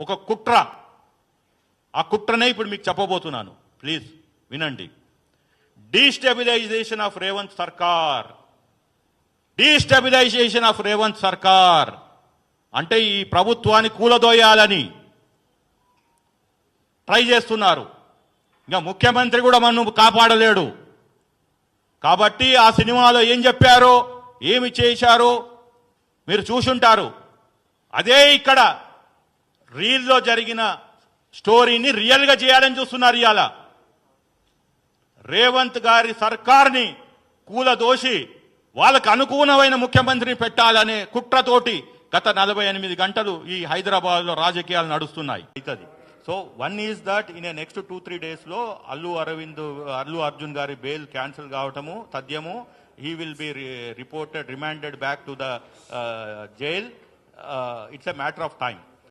ఒక కుట్ర. ఆ కుట్రనే ఇప్పుడు మీకు చెప్పబోతున్నాను. ప్లీజ్ వినండి. డీస్టెబిలైజేషన్ ఆఫ్ రేవంత్ సర్కార్ డీస్టెబిలైజేషన్ ఆఫ్ రేవంత్ సర్కార్ అంటే ఈ ప్రభుత్వాన్ని కూలదోయాలని ట్రై చేస్తున్నారు. ఇంకా ముఖ్యమంత్రి కూడా మనం కాపాడలేడు. కాబట్టి ఆ సినిమాలో ఏం చెప్పారో ఏమి చేశారో మీరు చూసుంటారు. అదే ఇక్కడ రీల్లో జరిగిన స్టోరీని రియల్గా చేయాలని చూస్తున్నారు ఇవాళ రేవంత్ గారి సర్కార్ని కూలదోసి వాళ్ళకు అనుకూలమైన ముఖ్యమంత్రిని పెట్టాలనే కుట్రతోటి గత నలభై ఎనిమిది గంటలు ఈ హైదరాబాద్లో రాజకీయాలు నడుస్తున్నాయి. అవుతుంది. So one is that in next two three డేస్లో అల్లు అరవింద్ అల్లు అర్జున్ గారి బెయిల్ క్యాన్సిల్ కావటము తథ్యము he will be reported remanded back to the jail. It's a matter of time